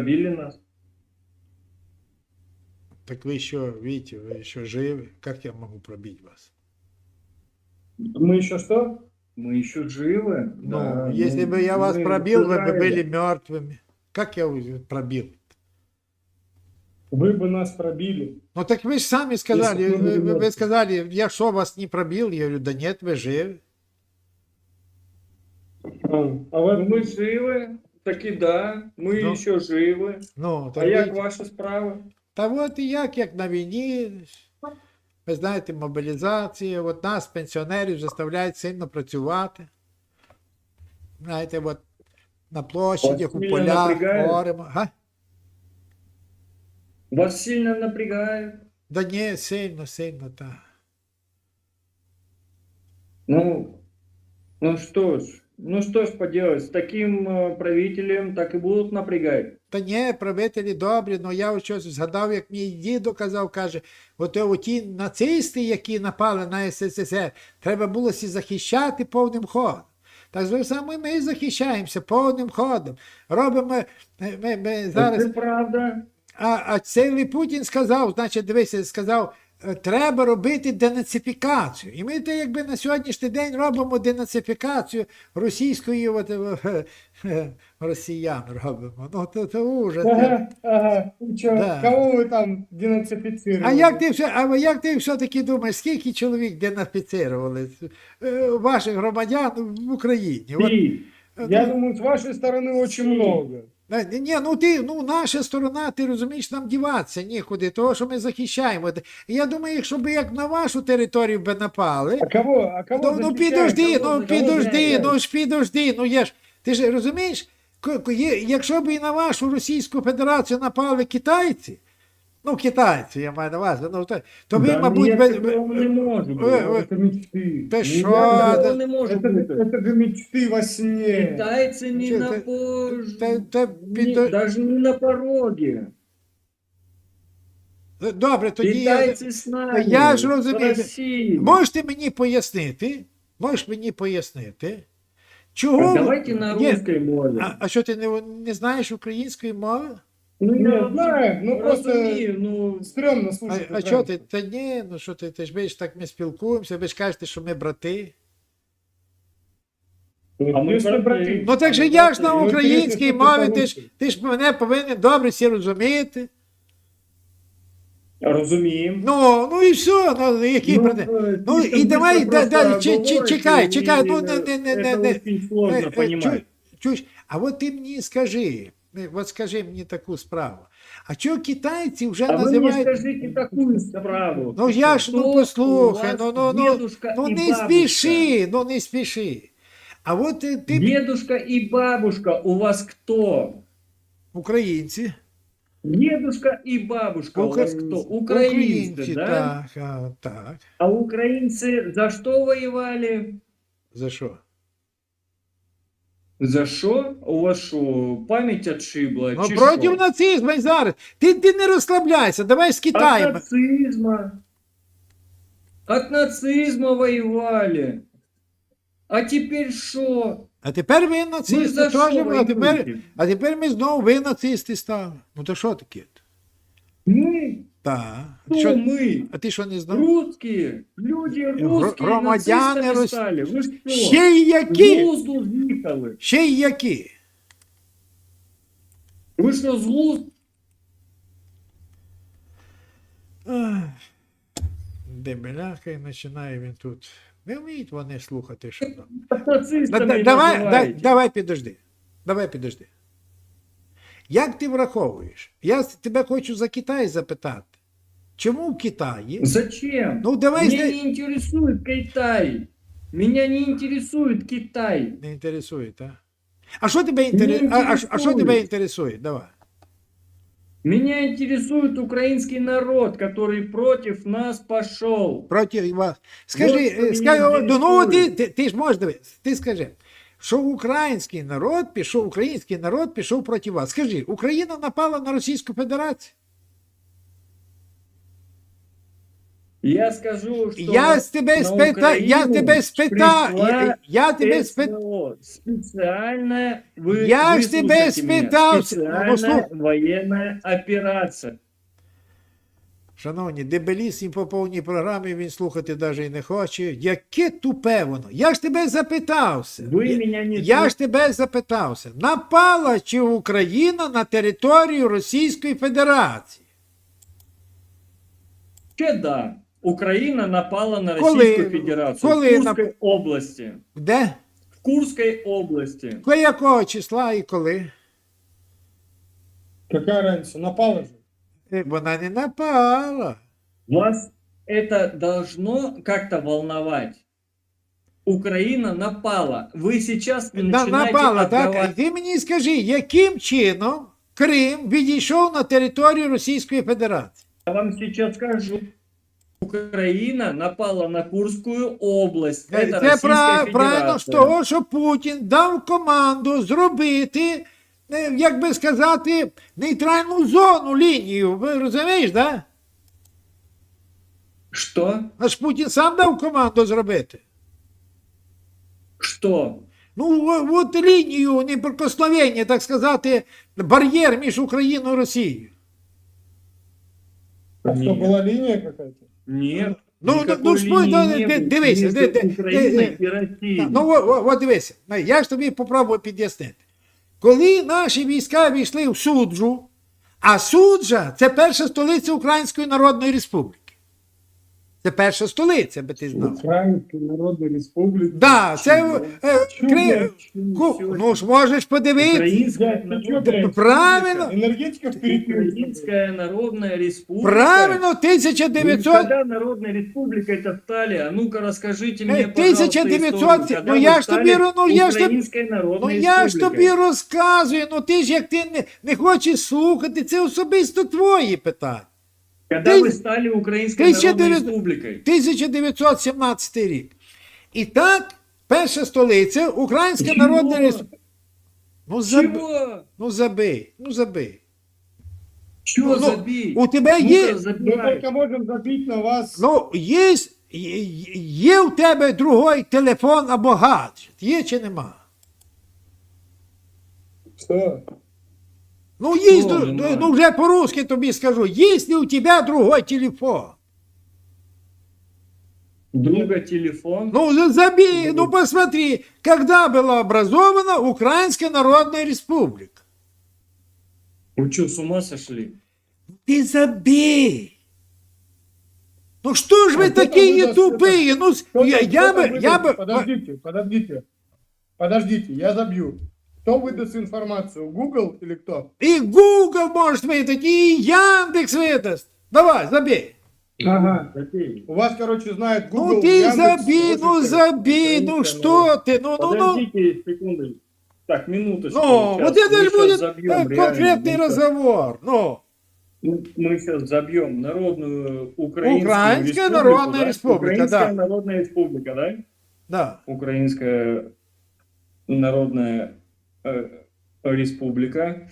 Пробили нас? Так вы еще, видите, вы еще живы. Как я могу пробить вас? Мы еще что? Мы еще живы. Ну, Да, если ну, бы я вас мы пробил, вы бы были мертвыми. Как я пробил? Вы бы нас пробили. Ну так вы же сами сказали, мы вы, вы- вы сказали, я что, вас не пробил? Я говорю, да нет, вы живы. А, а Ну, вы, мы живы, таки да, мы Ну. еще живы. Ну, так А як видите. ваші справи? Та от і як, як на війні, ви знаєте, мобілізація, от нас, пенсіонерів, заставляють сильно працювати. Знаєте, от на площадях, у сильно полях, напрягають? горемо. Га? Вас сильно напрягають? Да ні, сильно, сильно, так. Ну, ну что ж, Ну что ж поделать, с таким э, правителем так и будут напрягать. Та ні, правителі добрі, але я щось згадав, як мій дідо казав, каже, от ті нацисти, які напали на СССР, треба було сі захищати повним ходом. Так же саме ми і захищаємося повним ходом. Робимо ми, ми, ми зараз. Это правда. А, а цей Путін сказав, значить, дивися, сказав, е, треба робити денацифікацію. І ми те, якби на сьогоднішній день робимо денацифікацію російської от, е, е, е, росіян робимо. Ну, то, то ужас. ага, ага. Вы чё, Да. Кого вы там денацифицировали? А як ти все, а як ти все-таки думаєш, скільки чоловік денацифіцировали е, ваших громадян в Україні? От, Ты, Я ну, думаю, с вашей стороны очень много. Ні, ну ти, ну наша сторона, ти розумієш, нам діватися нікуди, того, що ми захищаємо. Я думаю, якщо б як на вашу територію би напали, А кого? А кого ну, ну підожди, Кого ну підожди, кого? ну ж підожди, ну є ж, ти ж розумієш, якщо б і на вашу Російську Федерацію напали китайці, ну китайці, я маю на увазі, ну, то, то ви, да мабуть, нет, би- такого не может ви- быть. ви- Это мечты. Та Не що надо. ти? Такого не может Это, быть. это же мечты во сне. Китайцы не Чё на ты- пож- та- та не- підо- даже не на пороге. Добре, тоді я, Китайцы с нами. я ж с розумію. Россией. можете мені пояснити, можеш мені пояснити, чого... Так давайте на Ні, русской мове. А, а що ти не, не знаєш української мови? Ну, Не знаю, ну просто розумію, ну, стрёмно А, слушать. а это. що ти? Та ні, ну що ти, ти ж бачиш, так ми спілкуємося, ви ж кажете, що ми брати. А ми Если брати. браты. Ну так же я ж на Ну, українській інтересно, що мові, ти ти ж, ти ж мене повинен добре всі розуміти. розуміємо. Ну, ну і все, ну які Ну, брати. э, Ну, слишком и давай, быстро да, да, просто чи- чи- говорите, чекай, и чекай, ну, не- не- не- не- это не- очень сложно Е, е, понимать. чу- чуєш, а от ти мені скажи, е, от скажи мені таку справу. А чого китайці вже А вы мне називають. скажите такую справу. Ну я ж ну Кто послухай, у ну вас ну ну, дедушка ну и не бабушка? спіши, ну не спіши. А от ти, ти Дедушка и бабушка у вас кто? українці. Дедушка и бабушка у вас кто? Украинцы, да? так, а, так. А украинцы за что воевали? За що? За що? У вас що, память отшибла? Ну чи проти що? нацизму і зараз. Ти, ти не розслабляйся, давай з От Китаєм. нацизма. От нацизма воевали. А теперь що? А тепер ви нацисти за теж, что а тепер, воюете? а тепер ми знову ви нацисти стали. Ну то що таке? Мы? Так. Кто Що, мы? а ти що не знав? Русские. Люди Гр- русские громадяни нацистами Рос- стали. Вы что? Ще й які? З глузду з'їхали. Ще й які? Ви що, з глузду? Ах, Дебеляка і починає він тут. Не вміють вони слухати, що там. Да- Нацистами да- Давай, да- називаєте. давай підожди. Давай підожди. Як ти враховуєш? Я з- тебе хочу за Китай запитати. Чому в Китаї? Зачем? Ну давай Меня зна- не интересует Китай. Меня не интересует Китай. не інтересує, так? А що тебе інтересує? Не А, а, а що тебе інтересує. інтересує? Давай. Меня интересует украинский народ, который против нас пошел. Проти вас. Скажи, Вот що е, мене скажи, о, ну, ну ти, інтересує. ти, ти ж можеш дивитися, ти скажи, що український народ пішов, український народ пішов проти вас. Скажи, Україна напала на Російську Федерацію? Я скажу, что Я з тебе на спитаю, я Украину тебе спитаю, пришла я, я тебе спитаю. СВО, специальная, вы, Я ж тебе выслушайте меня, спитав, ну, специальная слух- военная операция. Шановні, дебеліс їм по повній програмі він слухати навіть і не хоче. Яке тупе воно? Я ж тебе запитався. Вы Я- меня не Я ж тебе запитався, напала чи Україна на територію Російської Федерації? Че да, Украина напала на Коли? Российскую Федерацию Коли в Курской нап- области. Де? В Курской области. Коли якого числа і коли? Какая разница? Напала же. Е, Вона не напала. Вас это должно как-то волновать. Украина напала. Вы сейчас На, начинаете напала, так? отдавать- Ти мені скажи, яким чином Крим відійшов на територію Російської Федерації? Я вам сейчас скажу. Украина напала на Курскую область. Это Це Российская прав- правильно з того, що Путін дав команду зробити, е, як би сказати, нейтральну зону лінію. Ви розумієш, да? Что? Аж Путін сам дав команду зробити. Что? Ну, о- от лінію неприкосновення, так сказати, бар'єр між Україною і Росією. А что, была линия какая-то? Нет. Ну, ну, ну, не ди- дивися, ди- ди-. Ну, от, от дивися, Ну, я ж тобі попробую під'яснити. Коли наші війська війшли в Суджу, а Суджа це перша столиця Української Народної Республіки. Це перша столиця, би ти знав. Украинской Народной Республики. Да, це Чого? е, Чого? Кри- Чого? Ку- ну ж можеш подивитися. Украинская Да, ты чё, народная блядь? Правильно. Энергетика вперед. Украинская народная республика. Правильно, Вы 1900... Когда Народная Республика это стали? А ну-ка расскажите мне, Э, пожалуйста, 1900 историю, когда ну вы я ж стали тобі, ну, я ж тобі- Украинской Народной Ну я ж Республикой? тобі розказую, ну ти ж як ти не, не хочеш слухати, це особисто твої питання. Когда Ты- вы стали Украинской 1900 Народной Республикой? 1917 рік. І так, перша столиця Українська Чого? Народна Республіка. Ну, заб... Чего? ну забий, ну забий. Чего Ну, забить? У тебе Ну-ка, є, Мы забивай. только можем забить на вас. ну, є, є, є у тебе другий телефон або гаджет. Є чи нема? Что? Ну, є, Що ну, нема? ну вже по-русски тобі скажу, є ли у тебе другой телефон? Друга телефон. Ну, забей, ну посмотри, когда была образована Украинская Народная Республика? Вы что, с ума сошли? Ты забей. Ну что ж А вы кто там такие выдаст тупые? Ну, с- Кто я, там- я кто там бы, я выдаст? бы... Подождите, подождите. Подождите, я забью. Кто выдаст информацию? Google или кто? И Google может выдать, и Яндекс выдаст. Давай, забей. Ага. Забей. У вас, короче, знает Google. ну ты Яндекс, забей, ну забей, ну что ты, ну, ну, ну. Подождите секунду. Так, минуточку. Ну, Сейчас вот это будет забьем, э, реально. конкретный щас- разговор. Ну, Ну, Мы сейчас забьем Народную Украинскую Украинская республику, Народная да? Республика, Украинская да. Народная Республика, да? да. Украинская Народная Республика.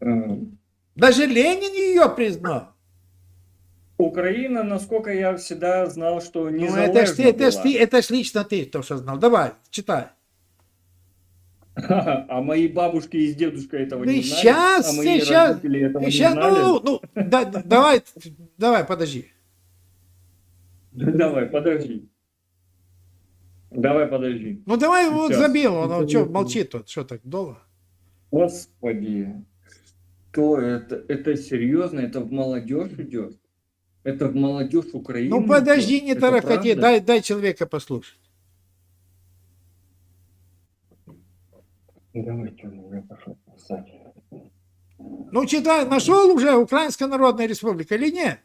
Э, Даже Ленин ее признал. Украина, насколько я всегда знал, что не Ну, это ж, ты, это, ж ты, это ж лично ты то, что знал. Давай, читай. А мои бабушки и дедушка этого Ну, не знали, щас, а мои родители этого не Сейчас, знали. ну, ну, да- да- давай, давай, подожди. Давай, подожди. Давай, подожди. Ну давай вот Сейчас. забил, он Это что, молчит тут, что так долго? Господи. Что это? Это серьезно? Это в молодежь идет? Это в молодежь Украины? Ну подожди, не тарахати, правда? дай, дай человека послушать. Давайте, ну, я пошел писать. Ну читай, нашел уже Украинская Народная Республика или нет?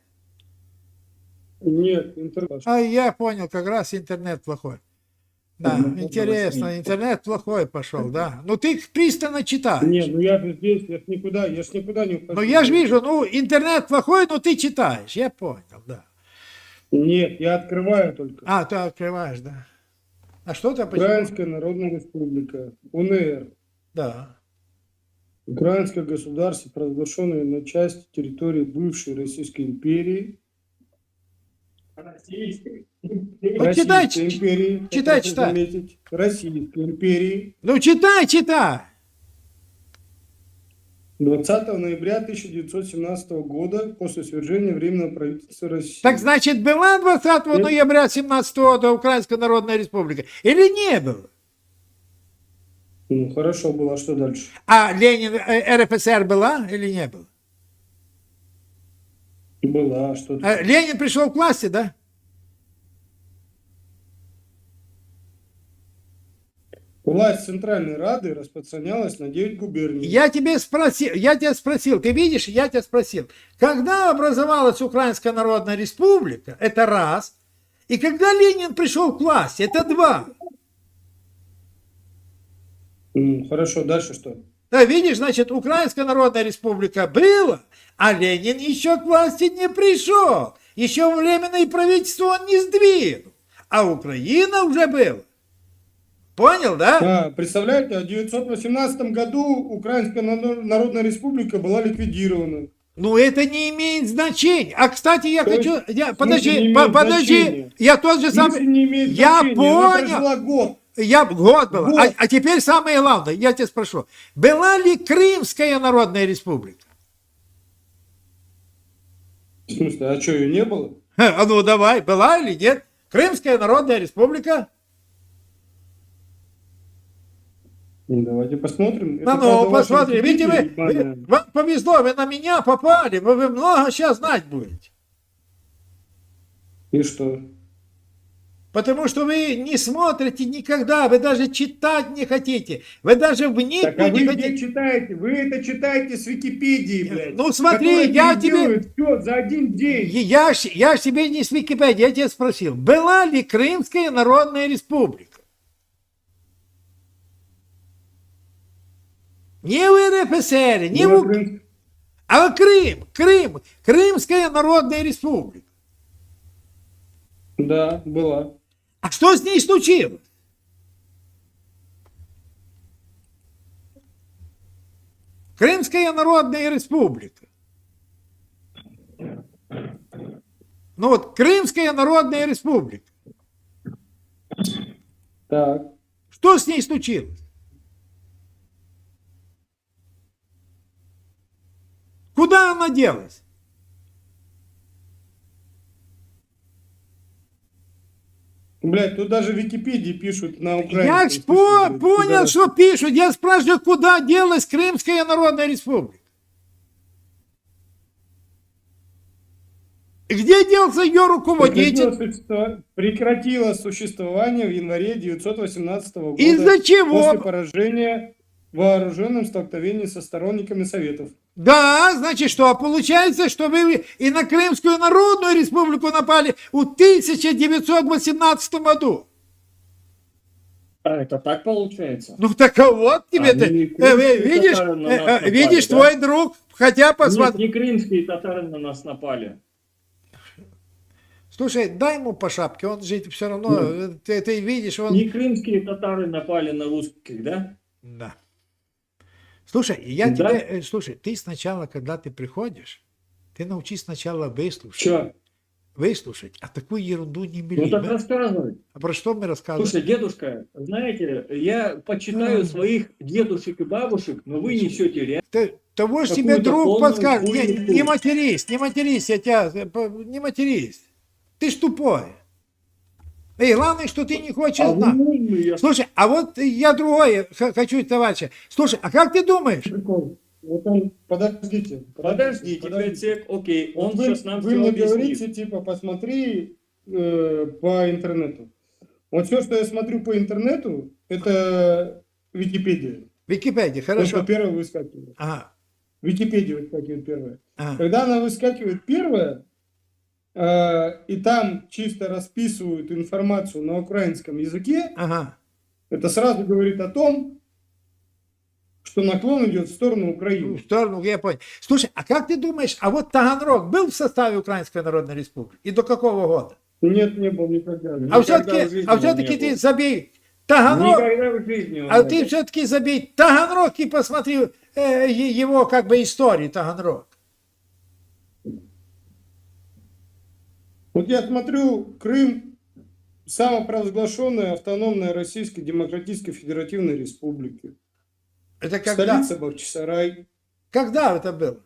Нет, интернет. А я понял, как раз интернет плохой. Да, интересно, интернет плохой пошел, да. Ну ты пристально читаешь. Не, ну я же здесь, я ж никуда, я ж никуда не ухожу. Ну я же вижу, ну интернет плохой, но ты читаешь, я понял, да. Нет, я открываю только. А, ты открываешь, да. А что там? Украинская Народная Республика, УНР. Да. Украинское государство, провозглашенное на части территории бывшей Российской империи, Российской. Ну, читай, Российской ч- империи. читай, читай. заметить. Российской империи. Ну читай, читай. 20 ноября 1917 года после свержения Временного правительства России. Так значит, была 20 Нет. ноября 17 года Украинская Народная Республика или не было? Ну, хорошо было, а что дальше? А Ленин, э, РФСР была или не было? Была, что А Ленин пришел к власти, да? Власть Центральной Рады распространялась на 9 губерний. Я тебе спросил, я тебя спросил, ты видишь, я тебя спросил, когда образовалась Украинская Народная Республика, это раз, и когда Ленин пришел к власти, это два. Ну, хорошо, дальше что? Да, видишь, значит, Украинская Народная Республика была, а Ленин еще к власти не пришел. Еще временное правительство он не сдвинул. А Украина уже была. Понял, да? А, представляете, в 1918 году Украинская Народная Республика была ликвидирована. Ну, это не имеет значения. А, кстати, я То хочу... Я, подожди, подожди. значения? Я тот же В смысле, самый... не имеет Я значения, понял. год. Я год был. А, а теперь самое главное, я тебя спрошу. Была ли Крымская Народная Республика? Смысле, а что, ее не было? А ну давай, была или нет? Крымская Народная Республика? Ну, давайте посмотрим. Ну, Это, ну, правда, ваша посмотри, видите, вы, вы- вам повезло, вы на меня попали, вы, вы много сейчас знать будете. И что? Потому что вы не смотрите никогда, вы даже читать не хотите, вы даже Так, а вникнуть вы не где хотите. читаете? Вы это читаете с Википедии, блядь. Ну, смотри, я тебе- Все за один день. Я, я ж тебе не с Википедии, я тебя спросил, была ли Крымская Народная Республика? Не в РФСР, не Была в... Крым- А Крым, Крым, Крымская Народная Республика. Да, была. А что с ней случилось? Крымская Народная Республика. Ну вот, Крымская Народная Республика. Так. Что с ней случилось? Куда она делась? Блядь, тут даже в Википедии пишут на украинском. Я ж Слушай, по- блядь, понял, пидорас. что пишут. Я спрашиваю, куда делась Крымская Народная Республика? Где делся ее руководитель? Существо- Прекратило существование в январе 1918 года. Из-за чего? После поражения в вооруженном столкновении со сторонниками Советов. Да, значит что? А Получается, что вы и на Крымскую Народную Республику напали в 1918 году. А это так получается? Ну так а вот тебе А, ты, э, крымские видишь, на э, э, напали, видишь, да? твой друг, хотя Нет, посмотри. не крымские татары на нас напали. Слушай, дай ему по шапке, он же все равно, э, ты, ты видишь, он... Не крымские татары напали на русских, да? Да. Слушай, я Да? тебе, э, слушай, ты сначала, когда ты приходишь, ты научись сначала выслушать. Че? Выслушать, а такую ерунду не Ну мели. так Мы- рассказывай. А про что мы рассказываем? Слушай, дедушка, знаете, я почитаю М. своих дедушек и бабушек, но вы несете реально. Ты- того же тебе друг подскажет. Не, не матерись, не матерись, я тебя, э, не матерись. Ты ж тупой. И главное, что ты не хочешь А знать. умный, я Слушай, а вот я другое хочу, товарища. Слушай, а как ты думаешь? Прикол. Вот он, подождите. Подождите, сек, окей, он вы, сейчас нам вы мне объяснит. говорите, типа, посмотри э, по интернету. Вот все, что я смотрю по интернету, это Википедия. Википедия, хорошо. первое выскакивает. Ага, Википедия выскакивает первое. ага. Когда она выскакивает первая, э, и там чисто расписывают информацию на украинском языке, ага. это сразу говорит о том, что наклон идет в сторону Ну, Украины. в сторону, я понял. Слушай, а как ты думаешь, а вот Таганрог был в составе Украинской Народной Республики? И до какого года? Нет, не был никогда. А Никогда в все-таки, а все-таки ты был. забей Таганрог, Никогда в жизни а ты все-таки забей Таганрог и посмотри э, его как бы истории Таганрог. Вот я смотрю, Крым самопровозглашенная автономная Российской Демократической Федеративной Республики. Это когда? Столица Бахчисарай. Когда это было?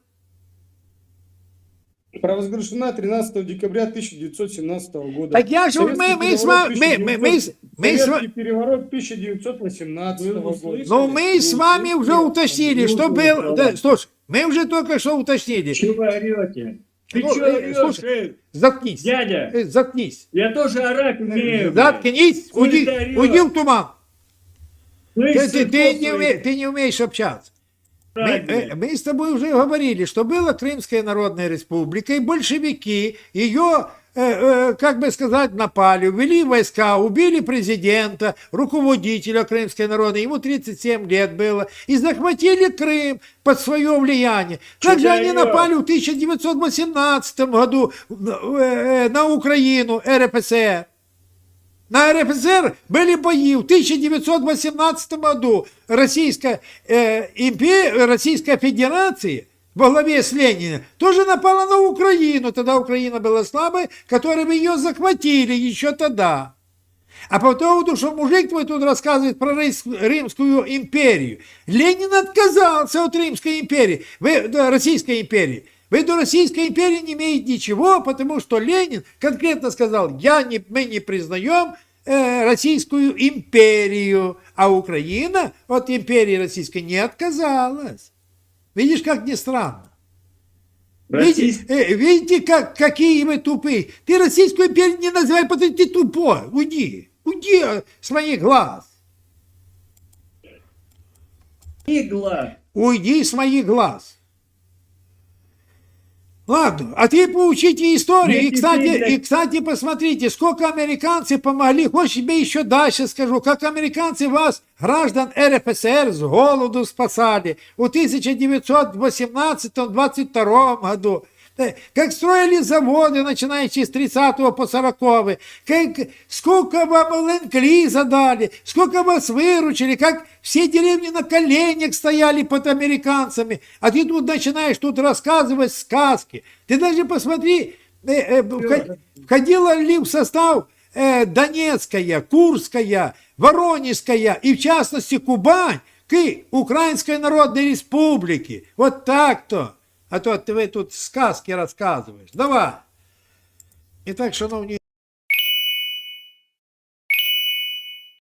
Провозглашена 13 декабря 1917 года. Так я же, мы, мы мы, мы, мы, мы Советский переворот 1918 Вы года. услышали? ну мы с вами уже уточнили, что был, да, слушай, мы уже только что уточнили. Чего вы орете? Ты Ну, чё э, слушай, э? Заткнись, Дядя, Э, заткнись, я тоже орать умею. заткнись, уйди, уйди в туман. Слышь, Ты, ты, ты не уме- ты не умеешь общаться. Мы, э, мы с тобой уже говорили, что была Крымская Народная Республика, и большевики ее, как бы сказать, напали, ввели войска, убили президента, руководителя Крымской Народной, ему 37 лет было, и захватили Крым под свое влияние. Также они напали в 1918 году э, э, на Украину, РПСР. На РФСР были бои в 1918 году. Российская, э, импе- Российская Федерация во главе с Лениным тоже напала на Украину. Тогда Украина была слабой, которыми ее захватили еще тогда. А по поводу, что мужик твой тут рассказывает про Римскую империю. Ленин отказался от Римской империи, вы, да, Российской империи. Вы до Российской империи не имеете ничего, потому что Ленин конкретно сказал, я не, мы не признаем э, Российскую империю, а Украина от империи российской не отказалась. Видишь, как не странно. Российский- Видите, э, видите как, какие вы тупые. Ты Российскую империю не называй, потому что ты тупой. Уйди, уйди э, с моих глаз. Игла. Уйди с моих глаз. Ладно, а ты поучите историю. И, кстати, и, кстати, посмотрите, сколько американцы помогли. Хочешь, тебе еще дальше скажу, как американцы вас, граждан РФСР, с голоду спасали в 1918-22 году. Э, Как строили заводы, начинающие с 30 по 40 как, сколько вам ленд-лиза дали, сколько вас выручили, как все деревни на коленях стояли под американцами, а ты тут начинаешь тут рассказывать сказки. Ты даже посмотри, э, э, вход- входила ли в состав Донецкая, Курская, Воронежская и в частности Кубань к Украинской Народной Республике. Вот так-то. А то ти ви тут сказки розказуєш. Давай. І так, шановні.